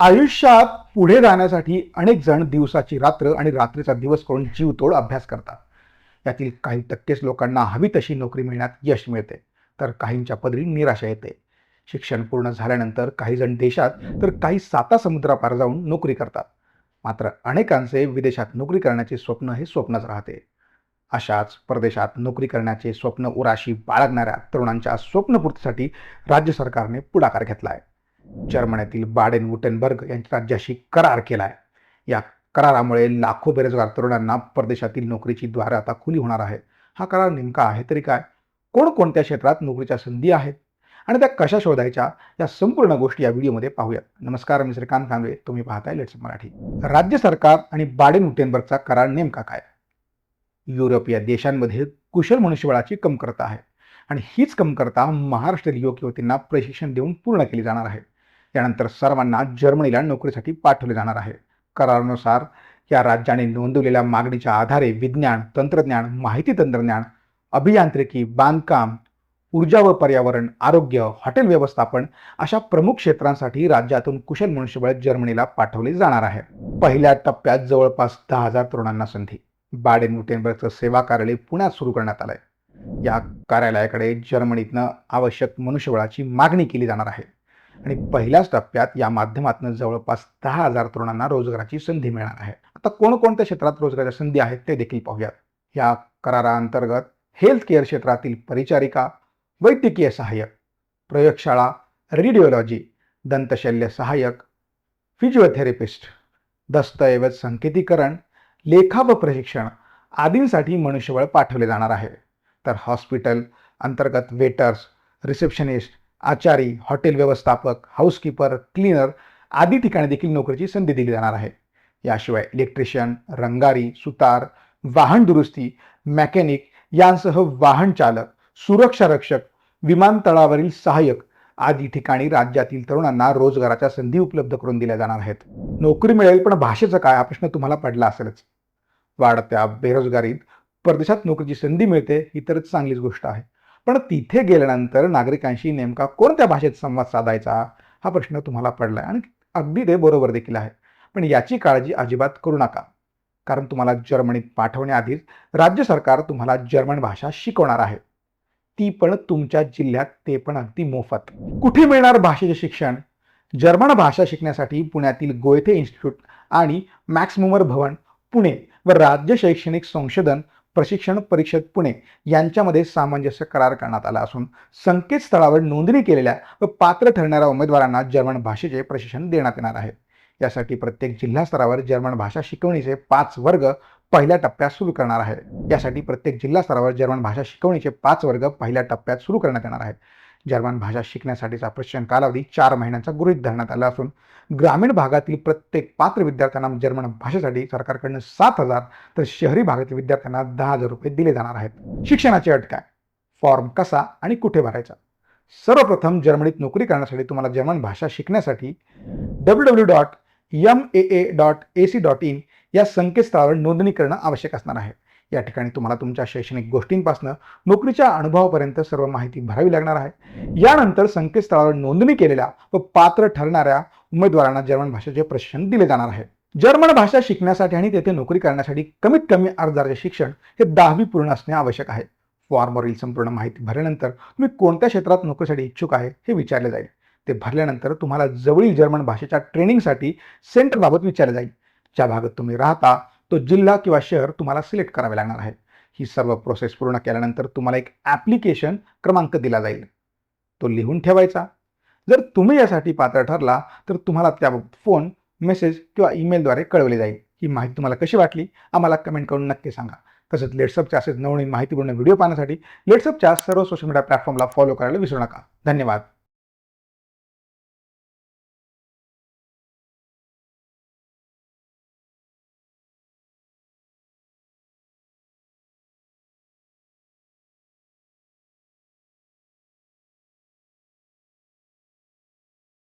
आयुष्यात पुढे जाण्यासाठी अनेक जण दिवसाची रात्र आणि रात्रीचा दिवस करून जीवतोड अभ्यास करतात. यातील काही टक्केच लोकांना हवी तशी नोकरी मिळण्यात यश मिळते तर काहींच्या पदरी निराशा येते. शिक्षण पूर्ण झाल्यानंतर काही जण देशात तर काही साता समुद्रापार जाऊन नोकरी करतात. मात्र अनेकांचे विदेशात नोकरी करण्याचे स्वप्न हे स्वप्नच राहते. अशाच परदेशात नोकरी करण्याचे स्वप्न उराशी बाळगणाऱ्या तरुणांच्या स्वप्नपूर्तीसाठी राज्य सरकारने पुढाकार घेतला आहे जर्मनीतील बाडेन वुटेनबर्ग यांच्या राज्याशी करार केलाय. या करारामुळे लाखो बेरोजगार तरुणांना परदेशातील नोकरीची द्वारे आता खुली होणार आहे हा करार नेमका आहे तरी काय? कोणकोणत्या क्षेत्रात नोकरीच्या संधी आहेत? आणि त्या कशा शोधायच्या? या संपूर्ण गोष्टी या व्हिडिओमध्ये पाहूयात. नमस्कार मी श्रीकांत कांबळे तुम्ही पाहताय लेट्स मराठी. राज्य सरकार आणि बाडेन वुटेनबर्गचा करार नेमका काय? युरोपीय देशांमध्ये कुशल मनुष्यबळाची कमतरता आहे. आणि हीच कमतरता महाराष्ट्र युवक युवतींना प्रशिक्षण देऊन पूर्ण केली जाणार आहे. त्यानंतर सर्वांना जर्मनीला नोकरीसाठी पाठवले जाणार आहे. करारानुसार या राज्याने नोंदवलेल्या मागणीच्या आधारे विज्ञान तंत्रज्ञान माहिती तंत्रज्ञान अभियांत्रिकी बांधकाम ऊर्जा व पर्यावरण आरोग्य हॉटेल व्यवस्थापन अशा प्रमुख क्षेत्रांसाठी राज्यातून कुशल मनुष्यबळ जर्मनीला पाठवले जाणार आहे. पहिल्या टप्प्यात जवळपास दहा हजार तरुणांना संधी. बाडेन वुटेनबर्गचं सेवा कार्यालय पुण्यात सुरू करण्यात आलंय. या कार्यालयाकडे जर्मनीतनं आवश्यक मनुष्यबळाची मागणी केली जाणार आहे. आणि पहिल्याच टप्प्यात या माध्यमातून जवळपास दहा हजार तरुणांना रोजगाराची संधी मिळणार आहे. आता कोणकोणत्या क्षेत्रात रोजगाराच्या संधी आहेत ते देखील पाहूयात. या कराराअंतर्गत हेल्थ केअर क्षेत्रातील परिचारिका वैद्यकीय सहाय्यक प्रयोगशाळा रेडिओलॉजी दंतशल्य सहाय्यक फिजिओथेरपिस्ट दस्तऐवज संकेतीकरण लेखा व प्रशिक्षण आदींसाठी मनुष्यबळ पाठवले जाणार आहे. तर हॉस्पिटल अंतर्गत वेटर्स रिसेप्शनिस्ट आचारी हॉटेल व्यवस्थापक हाऊसकीपर क्लीनर आदी ठिकाणी देखील नोकरीची संधी दिली जाणार आहे. याशिवाय इलेक्ट्रिशियन रंगारी सुतार वाहन दुरुस्ती मॅकॅनिक यांसह वाहन चालक सुरक्षा रक्षक विमानतळावरील सहाय्यक आदी ठिकाणी राज्यातील तरुणांना रोजगाराच्या संधी उपलब्ध करून दिल्या जाणार आहेत. नोकरी मिळेल पण भाषेचं काय हा प्रश्न तुम्हाला पडला असेलच. वाढत्या बेरोजगारीत परदेशात नोकरीची संधी मिळते ही तरच चांगलीच गोष्ट आहे. पण तिथे गेल्यानंतर नागरिकांशी नेमका कोणत्या भाषेत संवाद साधायचा हा प्रश्न तुम्हाला पडलाय. आणि अगदी ते बरोबर देखील आहे. पण याची काळजी अजिबात करू नका. कारण तुम्हाला जर्मनीत पाठवण्याआधीच राज्य सरकार तुम्हाला जर्मन भाषा शिकवणार आहे. ती पण तुमच्या जिल्ह्यात ते पण अगदी मोफत. कुठे मिळणार भाषेचे शिक्षण? जर्मन भाषा शिकण्यासाठी पुण्यातील गोयथे इन्स्टिट्यूट आणि मॅक्स मुमर भवन पुणे व राज्य शैक्षणिक संशोधन प्रशिक्षण परिषद पुणे यांच्यामध्ये सामंजस्य करार करण्यात आला असून संकेतस्थळावर नोंदणी केलेल्या व पात्र ठरणाऱ्या उमेदवारांना जर्मन भाषेचे प्रशिक्षण देण्यात येणार आहे. यासाठी प्रत्येक जिल्हा स्तरावर जर्मन भाषा शिकवणीचे पाच वर्ग पहिल्या टप्प्यात सुरू करणार आहे. यासाठी प्रत्येक जिल्हा स्तरावर जर्मन भाषा शिकवणीचे पाच वर्ग पहिल्या टप्प्यात सुरू करण्यात येणार आहेत जर्मन भाषा शिकण्यासाठीचा प्रशिक्षण कालावधी चार महिन्यांचा गृहित धरण्यात आला असून ग्रामीण भागातील प्रत्येक पात्र विद्यार्थ्यांना जर्मन भाषेसाठी सरकारकडनं सात हजार तर शहरी भागातील विद्यार्थ्यांना दहा हजार रुपये दिले जाणार आहेत. शिक्षणाची अट काय फॉर्म कसा आणि कुठे भरायचा? सर्वप्रथम जर्मनीत नोकरी करण्यासाठी तुम्हाला जर्मन भाषा शिकण्यासाठी W W dot M A A dot A C dot in या संकेतस्थळावर नोंदणी करणं आवश्यक असणार आहे. या ठिकाणी तुम्हाला तुमच्या शैक्षणिक गोष्टींपासून नोकरीच्या अनुभवापर्यंत सर्व माहिती भरावी लागणार आहे. यानंतर संकेतस्थळावर नोंदणी केलेल्या व पात्र ठरणाऱ्या उमेदवारांना जर्मन भाषेचे प्रशिक्षण दिले जाणार आहे. जर्मन भाषा शिकण्यासाठी आणि तेथे नोकरी करण्यासाठी कमीत कमी अर्जाचे शिक्षण हे दहावी पूर्ण असणे आवश्यक आहे. फॉर्मवरील संपूर्ण माहिती भरल्यानंतर तुम्ही कोणत्या क्षेत्रात नोकरीसाठी इच्छुक आहे हे विचारले जाईल. ते भरल्यानंतर तुम्हाला जवळील जर्मन भाषेच्या ट्रेनिंगसाठी सेंटरबाबत विचारले जाईल. ज्या भागात तुम्ही राहता तो जिल्हा किंवा शहर तुम्हाला सिलेक्ट करावे लागणार आहे. ही सर्व प्रोसेस पूर्ण केल्यानंतर तुम्हाला एक ॲप्लिकेशन क्रमांक दिला जाईल. तो लिहून ठेवायचा. जर तुम्ही यासाठी पात्र ठरला तर तुम्हाला त्या फोन मेसेज किंवा ईमेलद्वारे कळवले जाईल. ही माहिती तुम्हाला कशी वाटली? आम्हाला कमेंट करून नक्की सांगा. तसंच लेट्सअपच्या असेच नवनवीन माहितीपूर्ण व्हिडिओ पाहण्यासाठी लेट्सअपच्या सर्व सोशल मीडिया प्लॅटफॉर्मला फॉलो करायला विसरू नका. धन्यवाद.